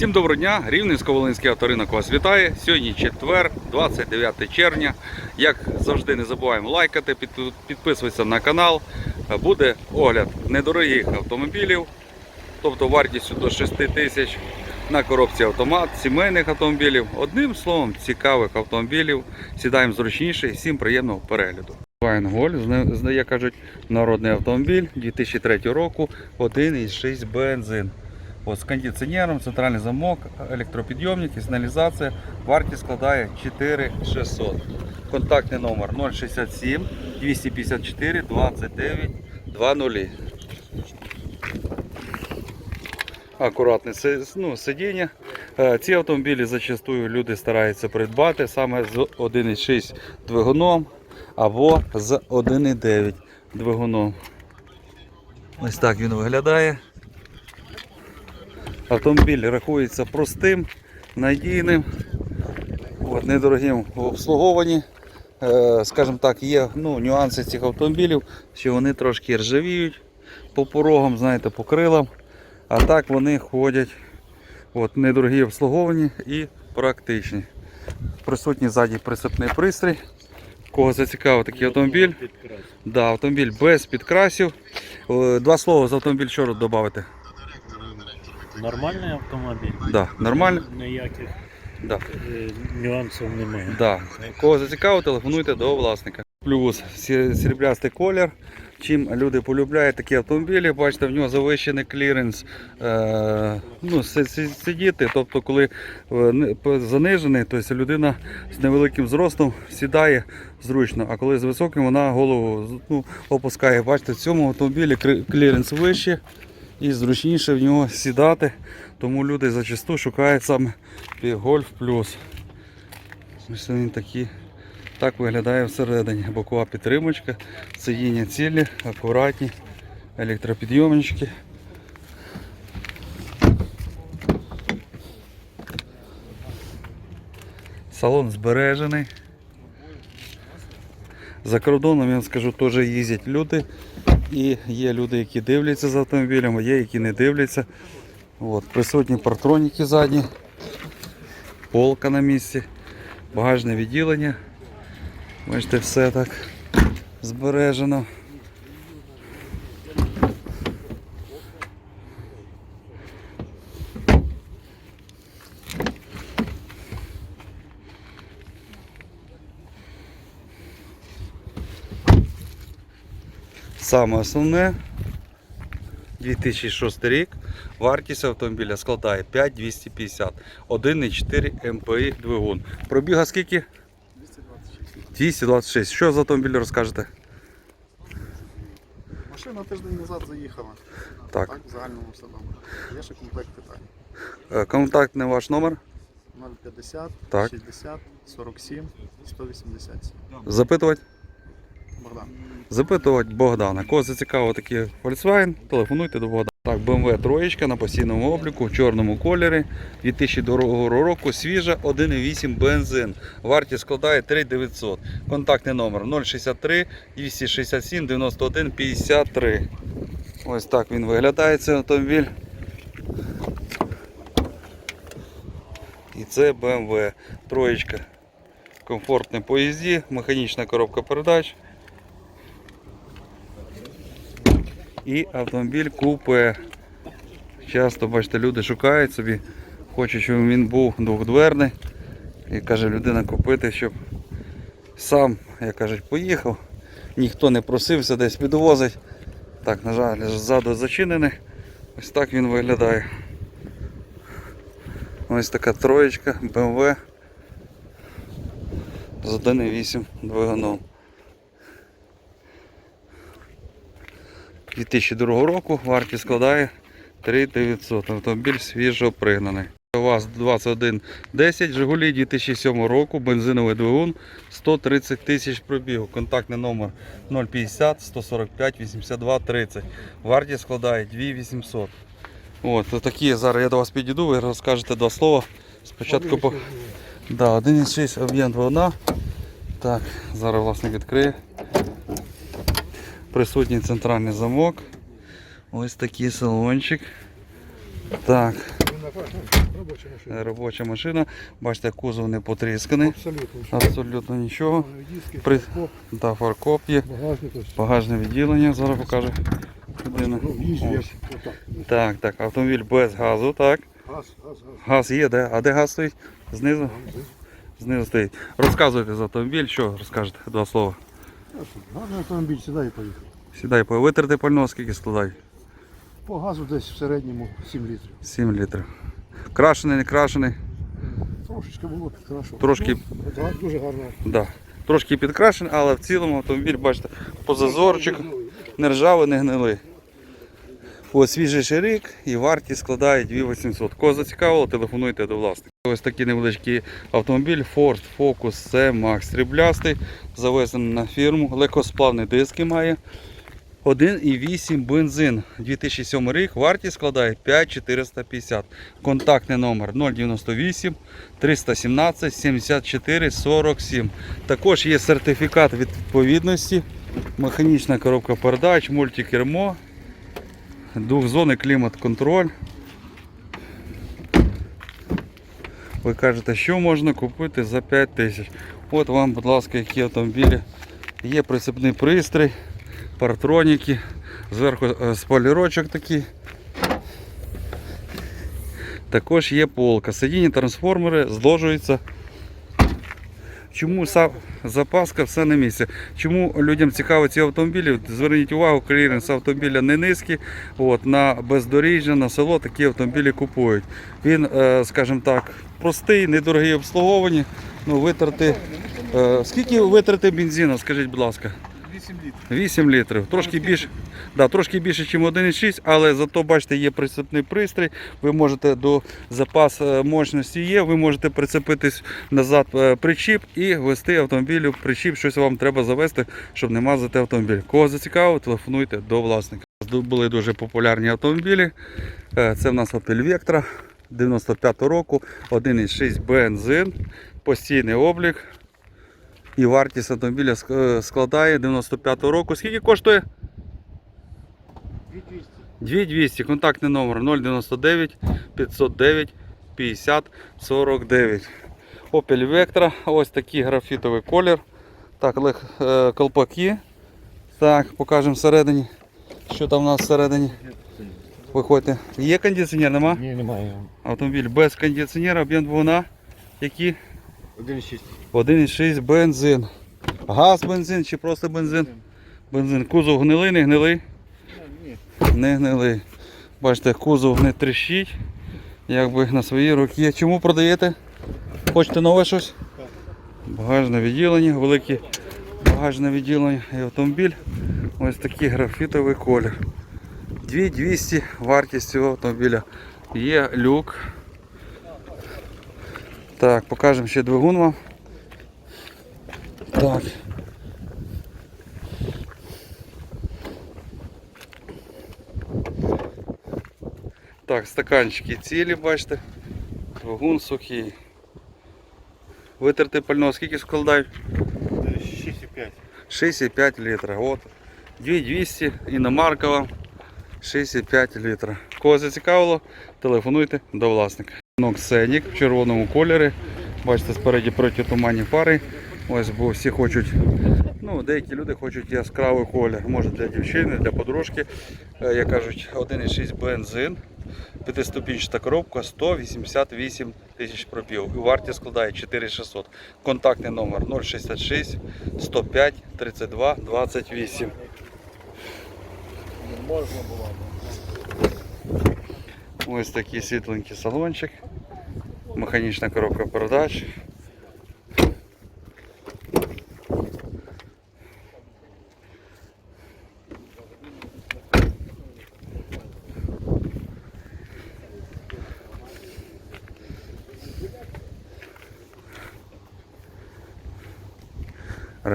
Всім доброго дня! Рівненсько-Волинський авторинок вас вітає. Сьогодні четвер, 29 червня. Як завжди, не забуваємо лайкати, підписуватися на канал. Буде огляд недорогих автомобілів, тобто вартістю до 6 тисяч на коробці автомат, сімейних автомобілів. Одним словом, цікавих автомобілів. Сідаємо зручніше і всім приємного перегляду. Зна- як кажуть, народний автомобіль 2003 року, 1,6 бензин. От, з кондиціонером, центральний замок, електропідйомник і сигналізація. Вартість складає 4600. Контактний номер 067 254 29 20. Акуратне ну, сидіння. Е, Ці автомобілі зачастую люди стараються придбати саме з 1,6 двигуном або з 1,9 двигуном. Ось так він виглядає. Автомобіль рахується простим, надійним, от, недорогим в обслуговуванні. Е, Скажімо так, є ну, нюанси цих автомобілів, що вони трошки ржавіють по порогам, знаєте, по крилам. А так вони ходять от, недорогі обслуговані і практичні. Присутній ззаді присипний пристрій. Кого зацікавив такий автомобіль? Да, автомобіль без підкрасів. Е, Два слова з автомобіль що додати? Нормальний автомобіль. Да, нормально? Ніяких Да. е, нюансів немає. Да. Кого зацікавив, телефонуйте до власника. Плюс сріблястий колір. Чим люди полюбляють такі автомобілі, бачите, в нього завищений кліренс е, ну, си- си- сидіти. Тобто, коли е, занижений, тобто людина з невеликим зростом сідає зручно, а коли з високим, вона голову ну, опускає. Бачите, в цьому автомобілі кліренс вищий і зручніше в нього сідати. Тому люди зачасту шукають саме Golf Plus. Ось він такий. Так виглядає всередині. Бокова підтримочка, сидіння цілі, акуратні, електропідйомнички. Салон збережений. За кордоном, я вам скажу, теж їздять люди. І є люди, які дивляться за автомобілем, а є, які не дивляться. От, присутні партроніки задні, полка на місці, багажне відділення. Бачите, все так збережено. Саме основне 2006 рік. Вартість автомобіля складає 5250, 1,4 МПІ двигун. Пробіга скільки? 226. Що за автомобіль розкажете? Машина тиждень назад заїхала. Так. Так, в загальному все добре. Є ще комплект питань. Е, Контактний ваш номер. 050, Так. 60, 47, 187. Запитувати? Богдан. Запитувати Богдана. Кого зацікавив такий Volkswagen, телефонуйте до Богдана. Так, BMW троєчка на постійному обліку в чорному кольорі. 2002 року свіжа 1,8 бензин. Вартість складає 3900. Контактний номер 063 267 91 53. Ось так він виглядає цей автомобіль. І це BMW троєчка. Комфортний поїзді, механічна коробка передач. І автомобіль купе. Часто, бачите, люди шукають собі, хочуть, щоб він був двохдверний. І каже, людина купити, щоб сам, як кажуть, поїхав. Ніхто не просився десь підвозить. Так, на жаль, ззаду зачинений. Ось так він виглядає. Ось така троєчка BMW з 1,8 двигуном. 2002 року вартість складає 3900. Автомобіль свіжо пригнаний. У вас 2110 Жигулі 2007 року, бензиновий двигун, 130 тисяч пробігу. Контактний номер 050 145 82 30. Вартість складає 2800. От, такі зараз я до вас підійду, ви розкажете два слова. Спочатку по... Да, 1,6 об'єм двигуна. Так, зараз власник відкриє. Присутній центральний замок. Ось такий салончик. Так. Робоча машина. Бачите, кузов не потрісканий. Абсолютно. Абсолютно нічого. Диски, При- фаркоп, Да, фаркоп є. багажник. Багажне відділення. Зараз людина. Ну. Так, так, автомобіль без газу, так. Газ, газ, газ. Газ є, де? А де газ стоїть? Знизу? Знизу стоїть. Розказуйте за автомобіль, що розкажете? Два слова. Гарний автомобіль, сідай і поїхав. Сідай, витерти пального, скільки складає? По газу десь в середньому 7 літрів. 7 літрів. Крашений, не крашений. Трошечки було підкрашено. Трошки. Ну, дуже гарно. Да. Трошки підкрашений, але в цілому автомобіль, бачите, по зазорчику, не ржавий, не гнилий. Ось свіжий рік і вартість складає 2800. Кого зацікавило, телефонуйте до власника. Ось такий невеличкий автомобіль Ford Focus C-Max сріблястий, завезений на фірму, легкосплавні диски має. 1,8 бензин 2007 рік, вартість складає 5450. Контактний номер 098 317 74 47. Також є сертифікат відповідності, механічна коробка передач, мультикермо, двохзонний клімат-контроль. Ви кажете, що можна купити за 5 тисяч. От вам, будь ласка, які автомобілі. Є прицепний пристрій, партроніки, зверху е, спойлерочок такий. Також є полка. Сидіння трансформери зложуються. Чому сам запаска все на місці? Чому людям цікаво ці автомобілі? Зверніть увагу, з автомобіля не низький. От, на бездоріжжя, на село такі автомобілі купують. Він, е, скажімо так, простий, недорогий обслуговані. Ну, витрати. Е, скільки витрати бензину, скажіть, будь ласка? 8 літрів. 8 літрів. Трошки більше, да, трошки більше, ніж 1,6, але зато бачите, є прицепний пристрій. Ви можете до запас е, мощності є, ви можете прицепитись назад е, причіп і вести автомобіль причіп, щось вам треба завести, щоб не мазати автомобіль. Кого зацікавило, телефонуйте до власника. Були дуже популярні автомобілі. Е, Це в нас Opel Vectra 95 року, 1,6 бензин, постійний облік. І вартість автомобіля е, складає 95 року. Скільки коштує? 2200. Контактний номер 099 509 50 49. Opel Vectra. Ось такий графітовий колір. Так, е, колпаки. Так, покажемо всередині. Що там у нас всередині? Виходьте. Є кондиціонер, нема? Ні, немає. Автомобіль без кондиціонера, об'єм двигуна. Який? 1,6. 1,6 бензин. Газ бензин чи просто бензин? Бензин. Кузов гнилий, не гнилий? Не гнилий. Бачите, кузов не тріщить. Якби на свої руки. Чому продаєте? Хочете нове щось? Багажне відділення, велике багажне відділення і автомобіль. Ось такий графітовий колір. 2200 вартість цього автомобіля. Є люк. Так, покажемо ще двигун вам. Так. Так, стаканчики цілі, бачите. Двигун сухий. Витерти пального скільки складають? 6,5. 6,5 літра. От. 2200 іномаркова. 6,5 літра. Кого зацікавило, телефонуйте до власника. Ноксенік в червоному кольорі. Бачите, спереді протитуманні фари. Ось, бо всі хочуть, ну, деякі люди хочуть яскравий колір. Може для дівчини, для подружки. Е, Як кажуть, 1,6 бензин. П'ятиступінчата коробка 188 тисяч пробіг. Вартість складає 4600. Контактний номер 066 105 32 28. Можна було. Ось такий світленький салончик. Механічна коробка передач.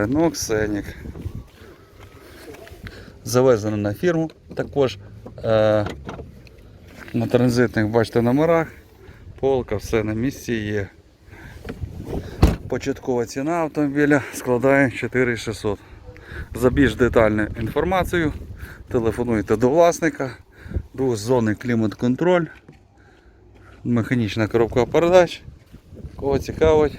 Рено Ксенік. Завезено на фірму. Також е, на транзитних, бачите, номерах. Полка, все на місці є. Початкова ціна автомобіля складає 4600. За більш детальну інформацію телефонуйте до власника. Двохзонний клімат-контроль. Механічна коробка передач. Кого цікавить,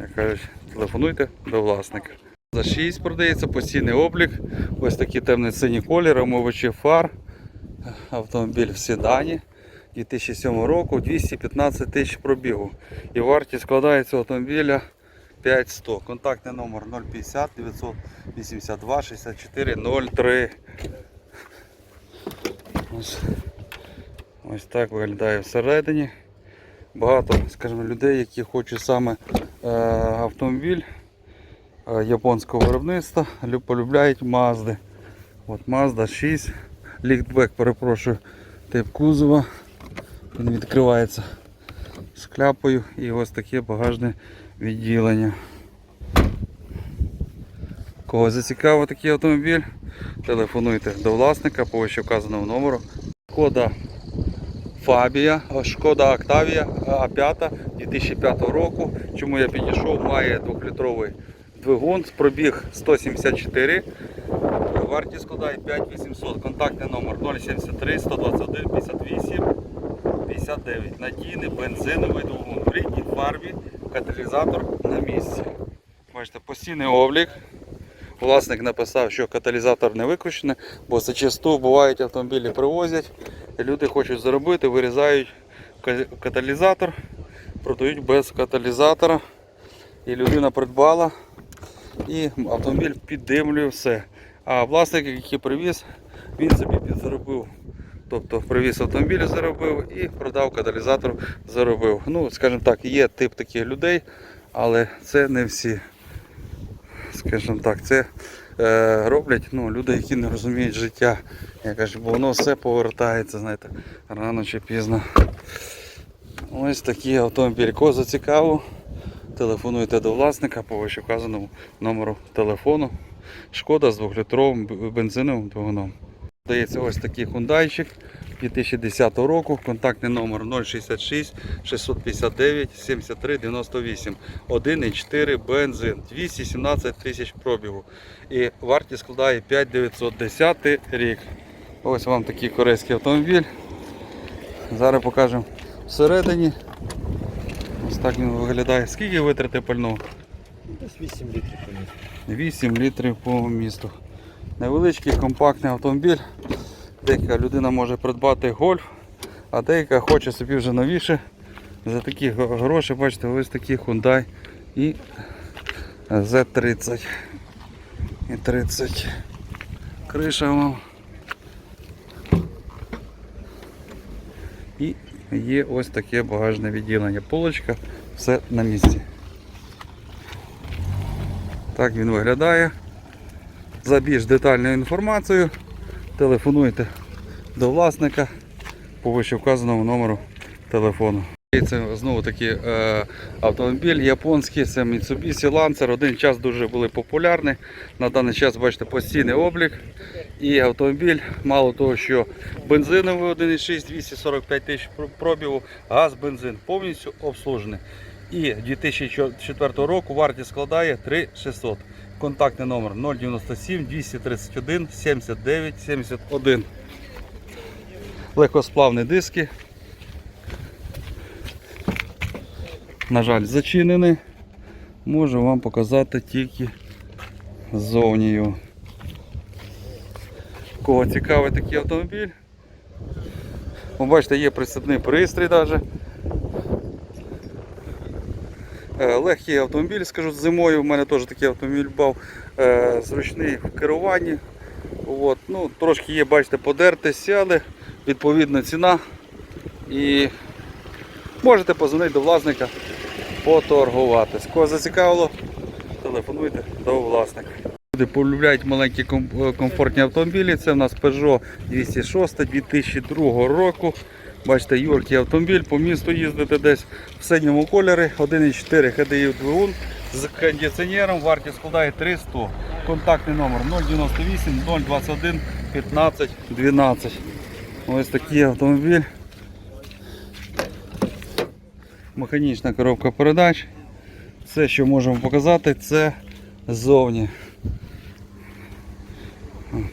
як кажуть, телефонуйте до власника. За 6 продається постійний облік. Ось такий темний синій колір, омивачі фар. Автомобіль в седані 2007 року, 215 тисяч пробігу. І вартість складається автомобіля 5100. Контактний номер 050 982 64 03. Ось, ось так виглядає всередині. Багато, скажімо, людей, які хочуть саме е, автомобіль е, японського виробництва, полюбляють Mazda. От Mazda 6, ліфтбек, перепрошую, тип кузова. Він відкривається з кляпою і ось таке багажне відділення. Кого зацікавив такий автомобіль, телефонуйте до власника по вище вказаному номеру. Шкода Фабія, Шкода Октавія А5 2005 року. Чому я підійшов, має 2-літровий двигун, пробіг 174. Вартість складає 5800. Контактний номер 073 121 58 59. Надійний бензиновий двигун в рідній фарбі, каталізатор на місці. Бачите, постійний облік. Власник написав, що каталізатор не виключений, бо зачасту бувають автомобілі привозять, люди хочуть заробити, вирізають каталізатор, продають без каталізатора. І людина придбала, і автомобіль піддимлює все. А власник, який привіз, він собі підзаробив. Тобто привіз автомобіль, заробив і продав каталізатор, заробив. Ну, скажімо так, є тип таких людей, але це не всі. Скажімо так, це е, роблять ну, люди, які не розуміють життя. Я кажу, бо воно все повертається, знаєте, рано чи пізно. Ось такий автомобіль. Кого зацікавив, телефонуйте до власника по вищевказаному номеру телефону. Шкода з 2-літровим бензиновим двигуном. Дається ось такий хундайчик 2010 року. Контактний номер 066 659 73 98. 1,4 бензин. 217 тисяч пробігу. І вартість складає 5910 рік. Ось вам такий корейський автомобіль. Зараз покажемо всередині. Ось так він виглядає. Скільки витрати пального? Десь 8 літрів поміст. 8 літрів по місту. Невеличкий компактний автомобіль. Деяка людина може придбати гольф, а деяка хоче собі вже новіше. За такі гроші, бачите, ось такий Hyundai і Z30. І 30. Криша вам. І є ось таке багажне відділення. Полочка, все на місці. Так він виглядає. За більш детальною інформацією телефонуйте до власника по вище вказаному номеру телефону. Це знову таки е, автомобіль японський, це Mitsubishi Lancer. Один час дуже були популярні. На даний час бачите постійний облік. І автомобіль, мало того, що бензиновий 1,6 245 тисяч пр- пробігу, газ, бензин повністю обслужений. І 2004 року вартість складає 3600. Контактний номер 097 231 79 71. Легкосплавні диски. На жаль, зачинений. Можу вам показати тільки ззовні його. Кого цікавий такий автомобіль? Ви бачите, є прицепний пристрій навіть. Е, Легкий автомобіль, скажу, зимою. У мене теж такий автомобіль був е, зручний в керуванні. От, ну, трошки є, бачите, подерти, сяли, відповідна ціна. І можете позвонити до власника, поторгуватись. Кого зацікавило, телефонуйте до власника. Люди полюбляють маленькі комфортні автомобілі. Це в нас Peugeot 206 2002 року. Бачите, юркий автомобіль, по місту їздити десь в синьому кольорі, 1,4 HDI двигун з кондиціонером, вартість складає 300. Контактний номер 098 021 15 12. Ось такий автомобіль. Механічна коробка передач. Все, що можемо показати, це ззовні.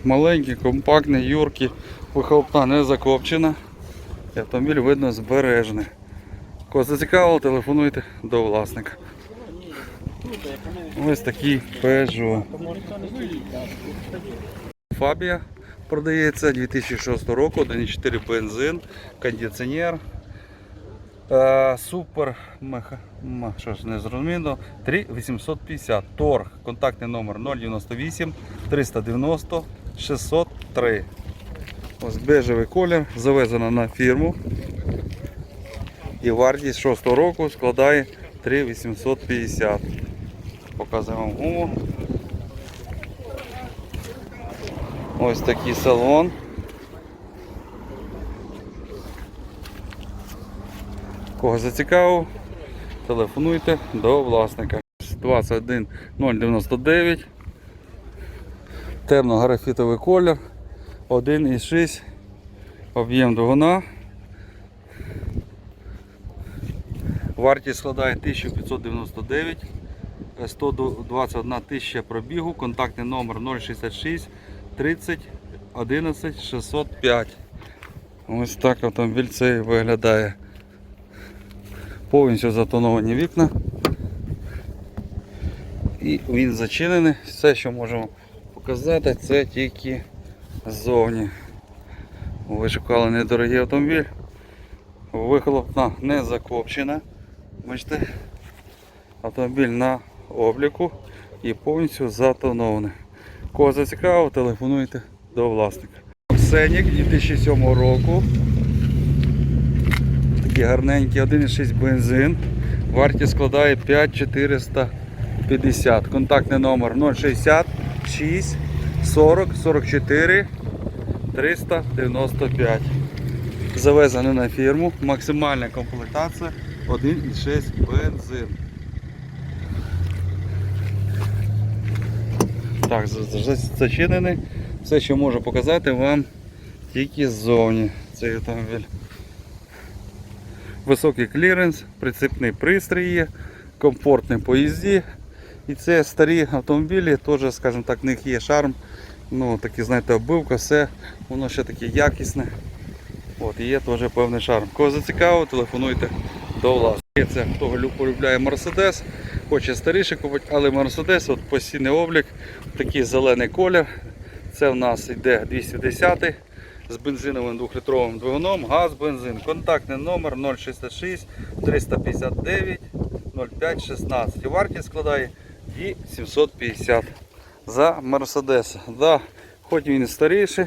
Маленький, компактний, юркий, вихлопна не закопчена. І автомобіль видно збережений. Кого зацікавило, телефонуйте до власника. Ось такий Peugeot. Фабія продається 2006 року, 1,4 бензин, кондиціонер. Е, Супер меха... що ж не зрозуміло. 3850. Торг. Контактний номер 098 390 603. Ось бежевий колір. Завезено на фірму. І вартість 6 року складає 3850. Показуємо гуму. Ось такий салон. Кого зацікавив, телефонуйте до власника. 21099. Темно-графітовий колір. 1,6. Об'єм двигуна. Вартість складає 1599. 121 тисяча пробігу. Контактний номер 066 30 11 605. Ось так автомобіль цей виглядає. Повністю затоновані вікна. І він зачинений. Все, що можемо показати, це тільки ззовні. Ви шукали недорогий автомобіль. Вихлопна не закопчена. Бачите, автомобіль на обліку і повністю затонований. Кого зацікавив, телефонуйте до власника. Ксенік 2007 року. Такий гарненький 1,6 бензин. Вартість складає 5450. Контактний номер 060 6 40 44 395. Завезений на фірму. Максимальна комплектація 1,6 бензин. Так, зачинений. Все, що можу показати вам тільки ззовні цей автомобіль. Високий кліренс, прицепний пристрій є, комфортний поїзді. І це старі автомобілі, теж, скажімо так, в них є шарм. Ну, такі, знаєте, оббивка, все, воно ще таке якісне. От, є теж певний шарм. Кого зацікавив, телефонуйте до власника. Це хто полюбляє Мерседес, хоче старіший купити, але Мерседес, от постійний облік, такий зелений колір. Це в нас йде 210 з бензиновим 2-літровим двигуном, газ, бензин. Контактний номер 066 359 05 16. І вартість складає і 750 за Мерседес. Да, хоч він і старіший,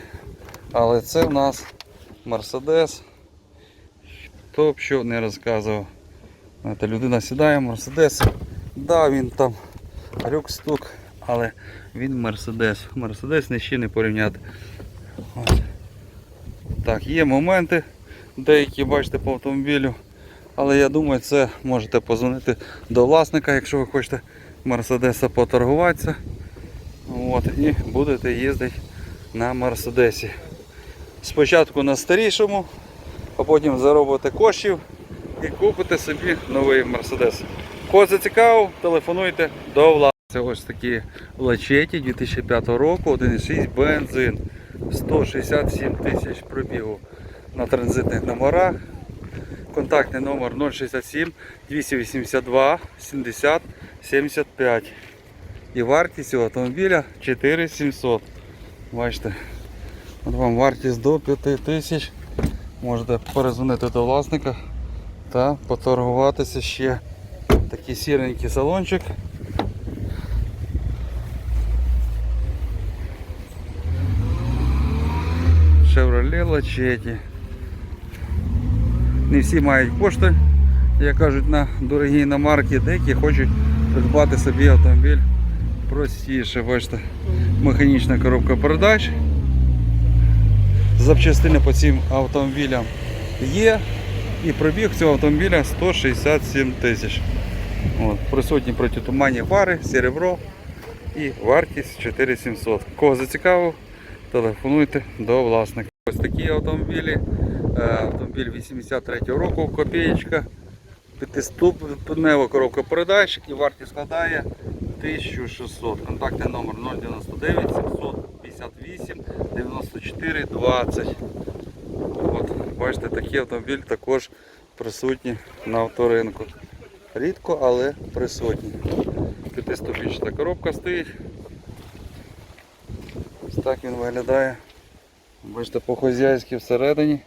але це в нас Мерседес. Хто б що не розказував. Знаєте, людина сідає Мерседес. Да, він там рюкстук, але він Мерседес. Мерседес не ще не порівняти. Так, є моменти, деякі бачите по автомобілю. Але я думаю, це можете позвонити до власника, якщо ви хочете Мерседеса поторгуватися. От, і будете їздити на Мерседесі. Спочатку на старішому, а потім заробите коштів і купите собі новий Мерседес. Кого зацікавив, телефонуйте до власника. Це ось такі лачеті 2005 року, 1,6 бензин, 167 тисяч пробігу на транзитних номерах. Контактний номер 067 282 70 75. І вартість цього автомобіля 4700. Бачите, от вам вартість до 5 тисяч. Можете перезвонити до власника та поторгуватися ще. Такий сіренький салончик. Chevrolet Lachetti. Не всі мають кошти, як кажуть, на дорогі іномарки, деякі хочуть придбати собі автомобіль простіше. Бачите, механічна коробка передач. Запчастини по цим автомобілям є. І пробіг цього автомобіля 167 тисяч. Присутні протитуманні фари, серебро і вартість 4700. Кого зацікавив, телефонуйте до власника. Ось такі автомобілі. Е, Автомобіль 83 року, копієчка, п'ятиступнева коробка передач і вартість складає 1600. Контактний номер 099 758 94 20. От. бачите, такий автомобіль також присутній на авторинку. Рідко, але присутній. П'ятиступічна коробка стоїть. Ось так він виглядає. Бачите, по-хозяйськи всередині.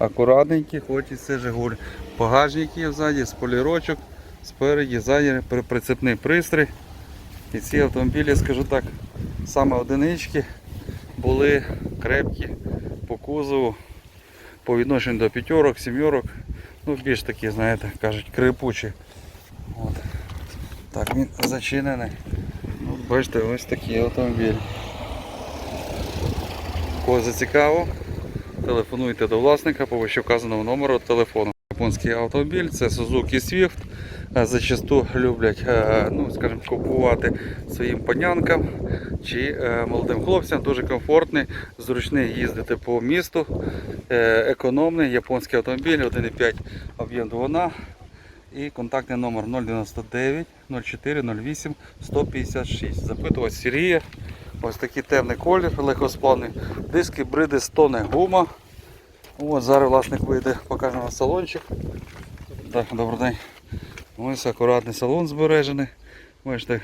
Акуратненький, хоч і це Жигуль. Багажник є ззаді, сполірочок, спереді, ззаді прицепний пристрій. І ці автомобілі, скажу так, саме одинички були крепкі по кузову, по відношенню до п'ятерок, сім'єрок. Ну, більш такі, знаєте, кажуть, крипучі. От. Так, він зачинений. Ну, бачите, ось такий автомобіль. Кого зацікаво, телефонуйте до власника по вищевказаному номеру телефону. Японський автомобіль це Suzuki Swift. Е, Зачасту люблять, е, ну, скажімо, купувати своїм панянкам чи е, молодим хлопцям. Дуже комфортний, зручний їздити по місту. Економний японський автомобіль, 1,5 об'єм двигуна. І контактний номер 099 04 08 156. Запитувати Сергія. Ось такий темний колір, легкосплавний. Диски, бриди, стоне, гума. От, зараз власник вийде, покаже вам салончик. Так, добрий день. Ось акуратний салон збережений. Бачите,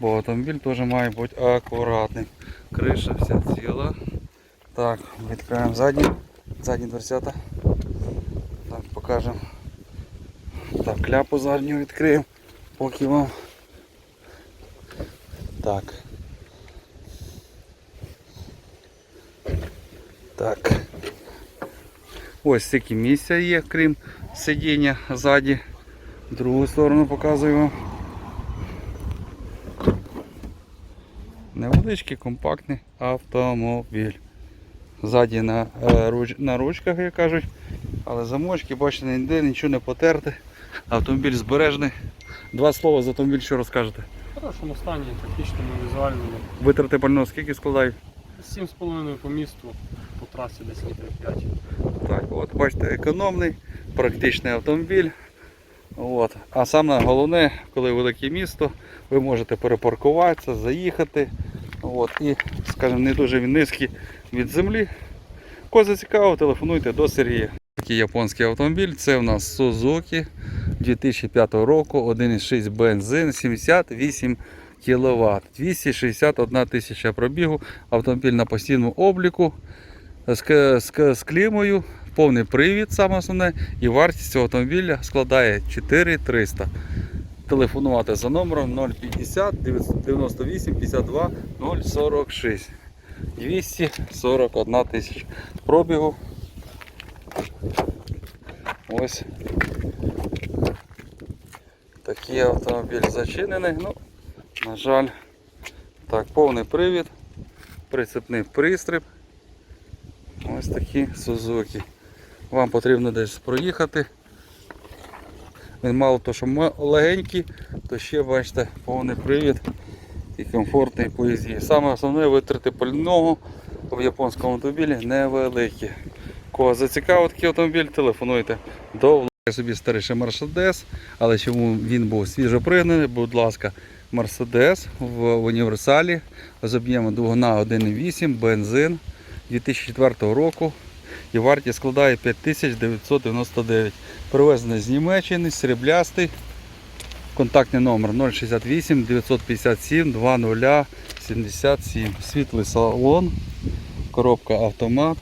бо автомобіль теж має бути акуратний. Криша вся ціла. Так, відкриваємо задні, задні дверцята. Так, покажемо. Так, кляпу задню відкриємо, поки вам. Так. Так. Ось стільки місця є, крім сидіння ззаді. Другу сторону показую вам. Невеличкий компактний автомобіль. Ззаді на, е, руч, на ручках, як кажуть, але замочки, бачите, ніде нічого не потерти. Автомобіль збережений. Два слова за автомобіль, що розкажете? В хорошому стані, технічному, візуальному. Витрати пального скільки складають? 7,5 по місту, трасі десь літрів 5. Так, от, бачите, економний, практичний автомобіль. От. А саме головне, коли велике місто, ви можете перепаркуватися, заїхати. От. І, скажімо, не дуже низький від землі. Кого зацікаво, телефонуйте до Сергія. Такий японський автомобіль, це у нас Suzuki 2005 року, 1,6 бензин, 78 кВт, 261 тисяча пробігу, автомобіль на постійному обліку з, з, з клімою, повний привід, саме основне, і вартість цього автомобіля складає 4300. Телефонувати за номером 050 98 52 046. 241 тисяча пробігу. Ось такий автомобіль зачинений. Ну, на жаль, так, повний привід, прицепний пристрій. Ось такі Сузуки. Вам потрібно десь проїхати. Він мало того, що легенький, то ще бачите повний привід і комфортний по їзді. Саме основне витрати пального в японському автомобілі невеликі. Кого зацікавив такий автомобіль, телефонуйте до собі старіший Мерседес, але чому він був свіжо пригнаний, будь ласка, Мерседес в універсалі з об'ємом двигуна 1,8, бензин 2004 року і вартість складає 5999. Привезений з Німеччини, сріблястий. Контактний номер 068 957 2077. Світлий салон, коробка автомат.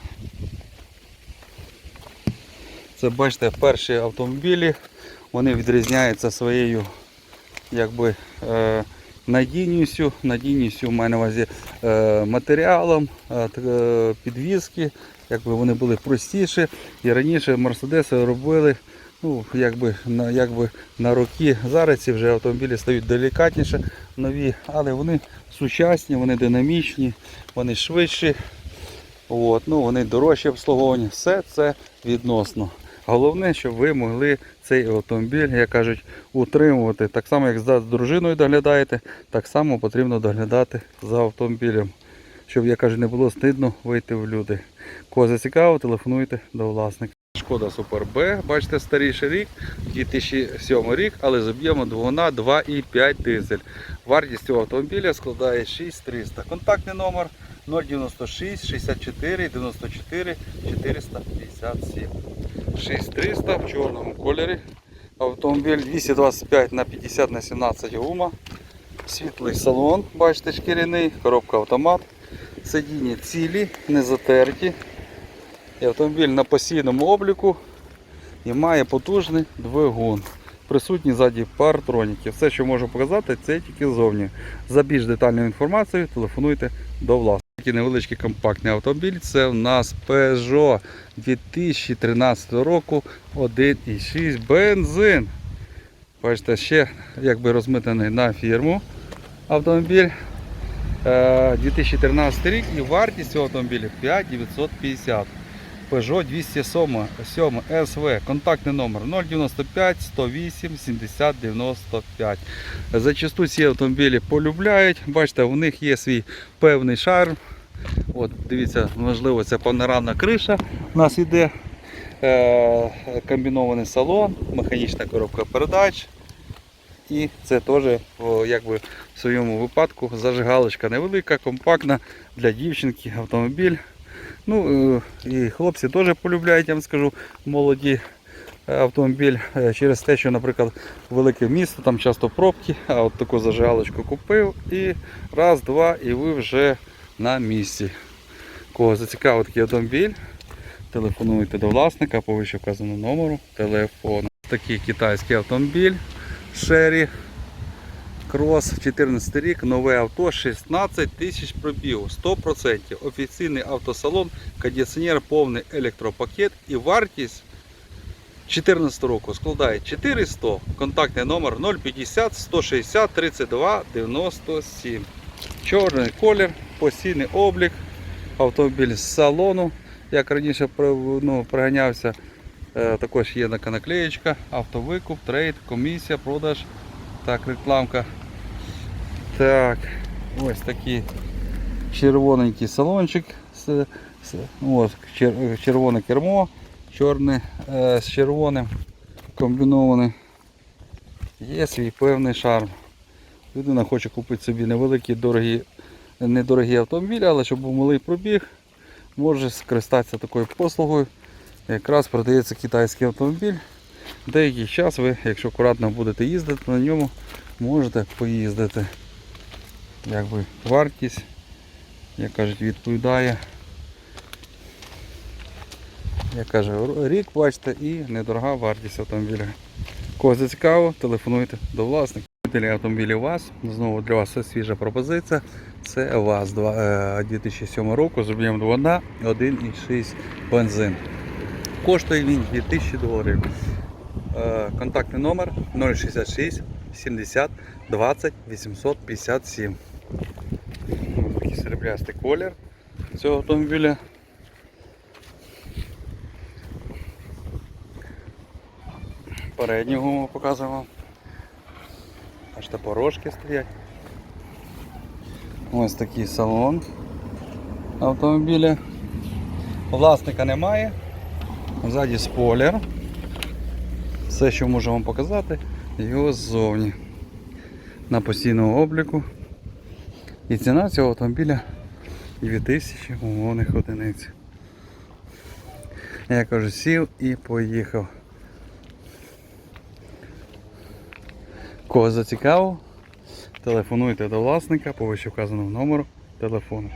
Це бачите перші автомобілі. Вони відрізняються своєю якби, е, надійністю, надійністю в мене увазі е, матеріалом, е, е, підвіски, якби вони були простіші. І раніше Мерседеси робили ну, якби, на, якби на роки. Зараз ці вже автомобілі стають делікатніше, нові, але вони сучасні, вони динамічні, вони швидші. От, ну, вони дорожчі обслуговування. Все це відносно. Головне, щоб ви могли цей автомобіль, як кажуть, утримувати. Так само, як за дружиною доглядаєте, так само потрібно доглядати за автомобілем. Щоб, як кажуть, не було стидно вийти в люди. Кого зацікаво, телефонуйте до власника. Шкода Супер Б, бачите, старіший рік, 2007 рік, але з об'ємом двигуна 2,5 дизель. Вартість цього автомобіля складає 6300. Контактний номер 096 64 94 457. 6300 в чорному кольорі. Автомобіль 225 на 50 на 17 гума. Світлий салон, бачите, шкіряний, коробка автомат. Сидіння цілі, не затерті. І автомобіль на постійному обліку і має потужний двигун. Присутні ззаді партроніки. Все, що можу показати, це тільки ззовні. За більш детальною інформацією телефонуйте до власника. Такий невеличкий компактний автомобіль. Це в нас Peugeot 2013 року 1,6 бензин. Бачите, ще якби розмитаний на фірму автомобіль. Е, 2013 рік і вартість цього автомобіля 5950. Peugeot 207 7 SV. Контактний номер 095 108 70 95. Зачасту ці автомобілі полюбляють. Бачите, у них є свій певний шарм. От, дивіться, можливо, це панорамна криша. У нас йде е, комбінований салон, механічна коробка передач. І це теж в своєму випадку зажигалочка невелика, компактна для дівчинки автомобіль. Ну е, і хлопці теж полюбляють, я вам скажу, молоді е, автомобіль е, через те, що, наприклад, велике місто, там часто пробки, а от таку зажигалочку купив і раз, два, і ви вже на місці. Кого зацікавив такий автомобіль, телефонуйте до власника по вище вказаному номеру телефону. Такий китайський автомобіль Шері Крос 14 рік, нове авто, 16 тисяч пробігу, 100%. Офіційний автосалон, кондиціонер, повний електропакет і вартість 14 року складає 400. Контактний номер 050 160 32 97. Чорний колір, постійний облік, автомобіль з салону. Як раніше ну, приганявся, е, також є така наклеєчка, автовикуп, трейд, комісія, продаж. Так, рекламка. Так, ось такий червоненький салончик. Чер, червоне кермо, чорне е, з червоним комбінований. Є свій певний шарм. Людина хоче купити собі невеликий дорогі, недорогий автомобіль, але щоб був малий пробіг, може скористатися такою послугою. Якраз продається китайський автомобіль. Деякий час ви, якщо акуратно будете їздити на ньому, можете поїздити. Якби вартість, як кажуть, відповідає. Як каже, рік бачите і недорога вартість автомобіля. Кого зацікаво, телефонуйте до власника. Автомобілів ВАЗ. Знову для вас свіжа пропозиція. Це ВАЗ е, 2007 року з двигуна 1,6 бензин. Коштує він 2000 доларів. Е, Контактний номер 066 70 20 857. Такий серебрястий колір цього автомобіля. Передню гуму показуємо. Аж та порожки стоять. Ось такий салон автомобіля. Власника немає. Ззаді спойлер. Все, що можу вам показати, його ззовні. На постійному обліку. І ціна цього автомобіля 2000 умовних одиниць. Я кажу, сів і поїхав. Кого зацікавив, телефонуйте до власника по вищевказаному номеру телефону.